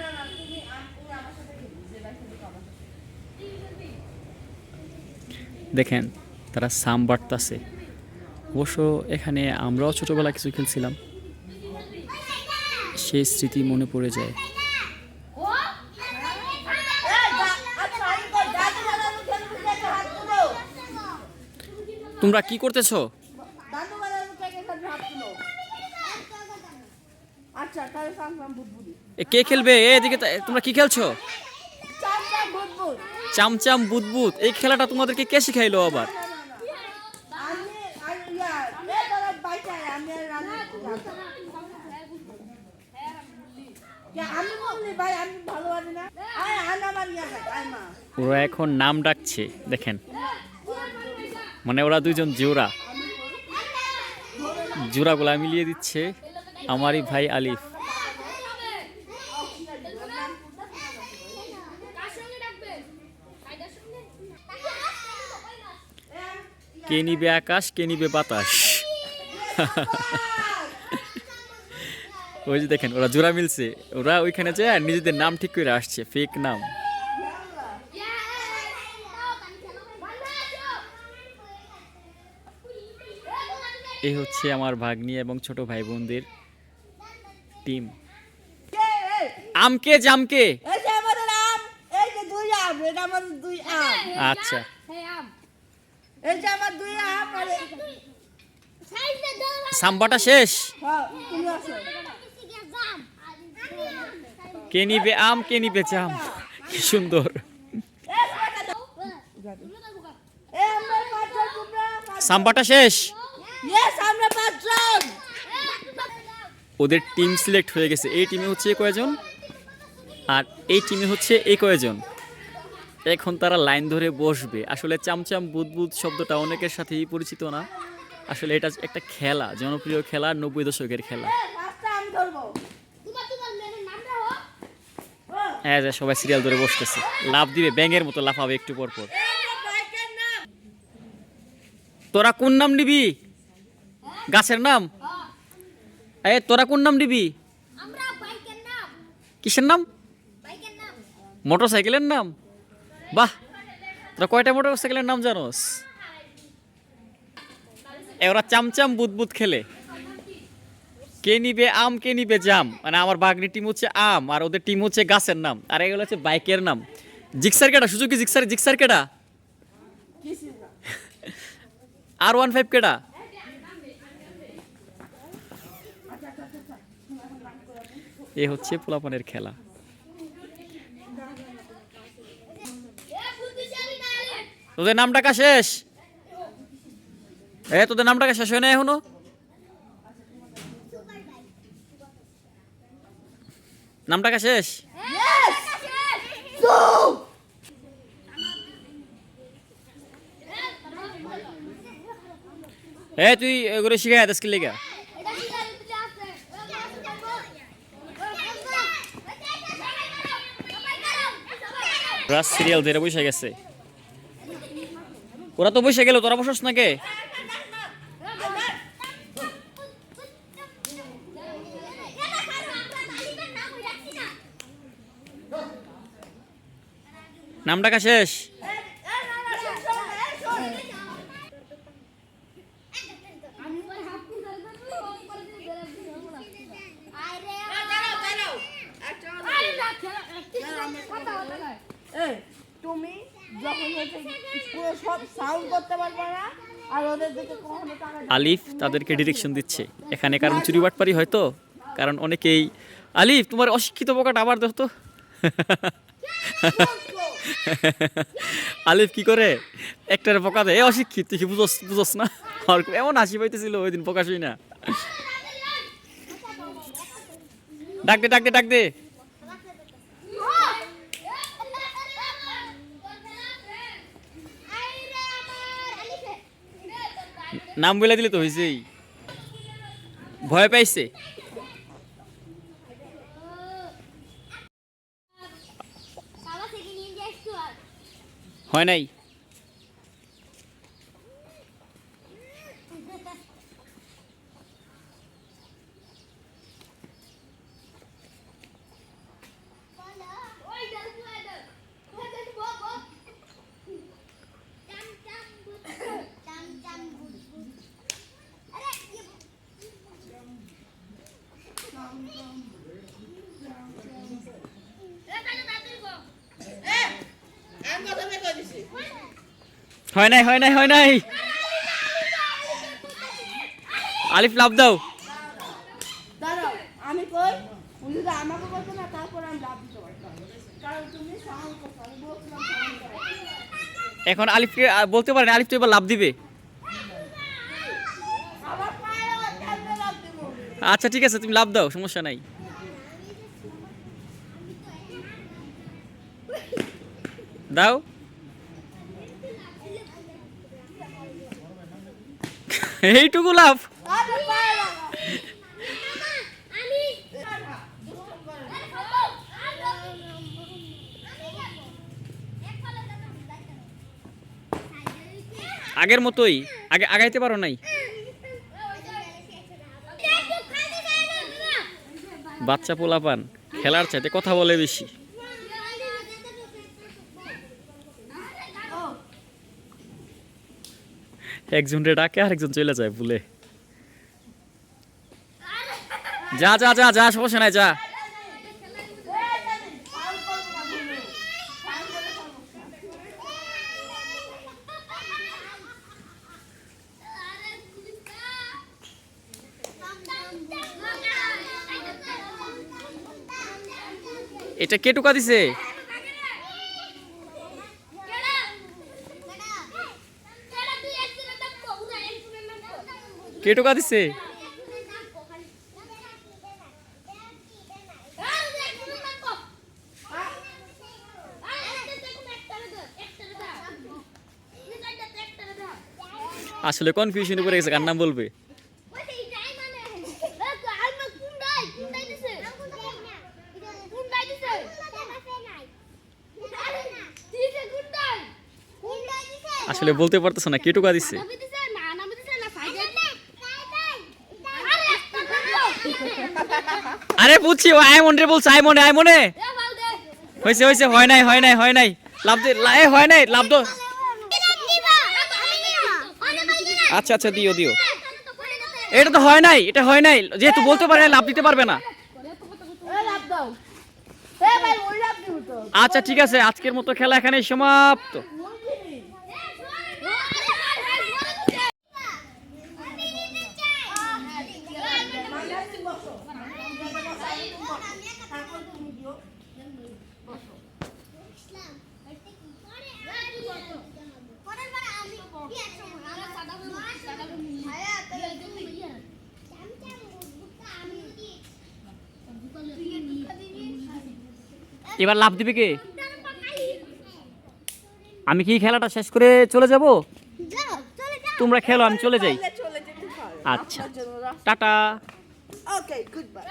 না না তুমি তুমি আমার সাথে যে ভাই আমার দেখেন তারা সাম বাড়তাছে। অবশ্য এখানে আমরাও ছোটবেলা কিছু খেলছিলাম। সেই স্মৃতি মনে পড়ে যায়। আচ্ছা। তোমরা কি করতেছো। আচ্ছা তাহলে এ, কে খেলবে? এদিকে তোমরা কি খেলছো? চামচাম বুদবুদ এই খেলাটা তোমাদেরকে কে শিখাইলো আবার? ওরা এখন নাম ডাকছে দেখেন। মানে ওরা দুইজন জোড়া। জোড়াগুলা মিলিয়ে দিচ্ছে আমারই ভাই আলিফ। কে নিবে আকাশ কে নিবে বাতাস? ওই যে দেখেন ওরা জোড়া মিলছে। ওরা ওইখানে যায় নিজেদের নাম ঠিক করে আসছে ফেক নাম। এই হচ্ছে আমার ভাগ্নি এবং ছোট ভাই বোনদের টিম আমকে জামকে? এই যে আমাদের আম এই যে দুই আম এটা আমাদের দুই আম। আচ্ছা। এই যে আমার দুই আম আর। সাম্বাটা শেষ? হ্যাঁ কে নিবে আম কে নিবে জাম? কি সুন্দর। সাম্বাটা শেষ? ওদের টিম সিলেক্ট হয়ে গেছে। এই টিমে হচ্ছে কয়জন? আর এই টিমে হচ্ছে এই কয়জন? এখন তারা লাইন ধরে বসবে। আসলে চামচাম বুদবুদ শব্দটা অনেকের সাথেই পরিচিত না। আসলে এটা একটা খেলা জনপ্রিয় খেলা নব্বই দশকের খেলা। হ্যাঁ যে সবাই সিরিয়াল ধরে বসতেছে। লাভ দিবে ব্যাঙের মতো লাফাবে একটু পর পর। তোরা কোন নাম নিবি? গাছের নাম? এ তোরা কোন নাম নিবি? কিসের নাম? মোটর সাইকেলের নাম? বাহ, তোরা কয়টা মোটর সাইকেলের নাম জানোস? ওরা চামচাম বুদবুদ খেলে। কে নিবে আম, কে নিবে জাম? মানে আমার বাগনি টিম হচ্ছে আম, আর ওদের টিম হচ্ছে গাছের নাম, আর এগুলো হচ্ছে বাইকের নাম। জিক্সার কেটা সুযোগ জিক্সার জিক্সার কেটা আর ওয়ান ফাইভ কেটা এ হচ্ছে পোলাপানের খেলা। তোদের নাম টাকা শেষ? এ, তোদের নাম ডাকা শেষ হয় না এখনও? নাম টাকা শেষ? এ, তুই এগুলো শিখাই আদাস কি লেগা। সিরিয়াল ধরে বসে গেছে। ওরা তো বসে গেল তোরা বসস না কে নাম ডাকা শেষ তুমি যখন পুরো সব সাউন্ড করতে পারবে না আর ওদের দিকে কখনো আলিফ তাদেরকে ডিরেকশন দিচ্ছে। এখানে কারণ চুরি বাটপারি হয়তো? কারণ অনেকেই আলিফ তোমার অশিক্ষিত পোকাটা আবার দেখো তো। আলিফ কি করে? একটার পোকা দেয় অশিক্ষিত তুই বুঝোস বুঝোস না? আর এমন হাসি পাইতেছিল ওই দিন পোকা শুই না। ডাক দে ডাক দে ডাক দে। নাম বলে দিলে তো হয়েছেই ভয় পাইছে? হয় নাই আমি কথা বের করে দিছি হয় নাই হয় নাই হয় নাই। আলিফ লাভ দাও। দাঁড়াও আমি কই? উনি যদি আমাকে বলতো না তারপর আমি লাভ দিতে পারতাম। কারণ তুমি সাউন্ড করছ আমি বলছিলাম এখন আলিফকে আহ, বলতে পারেন আলিফ তো এবার লাভ দেবো? আচ্ছা ঠিক আছে তুমি লাভ দাও সমস্যা নাই। দাও। এইটুকু লাভ আগের মতোই। আগে আগাইতে পারো নাই। বাচ্চা পোলাপান, খেলার চাইতে কথা বলে বেশি। একজনরে ডাকে, আরেকজন চলে যায় ভুলে যা যা যা যা, সমস্যা নাই, যা। এটা কে টুকা দিছে? কে টুকা দিছে? আসলে কনফিউশনে পড়ে গেছে, কার নাম বলবে? আসলে বলতে পারতেছ না, কে টুকা দিছে? আরে বুঝছি ও আইমন রে বলছে আইমনে আইমনে হয়েছে হয়েছে হয় নাই হয় নাই হয় নাই। লাভ দে লা- এ হয় নাই লাভ দো। আচ্ছা আচ্ছা দিও দিও। এটা তো হয় নাই এটা হয় নাই। যেহেতু বলতে পারে লাভ দিতে পারবে না। এ লাভ দাও। এ ভাই ওই লাভ দিব তো। আচ্ছা ঠিক আছে আজকের মতো খেলা এখানে সমাপ্ত। এবার লাভ দিবে কে? আমি কি খেলাটা শেষ করে চলে যাব? তোমরা খেলো আমি চলে যাই। আচ্ছা। টাটা। Okay, goodbye.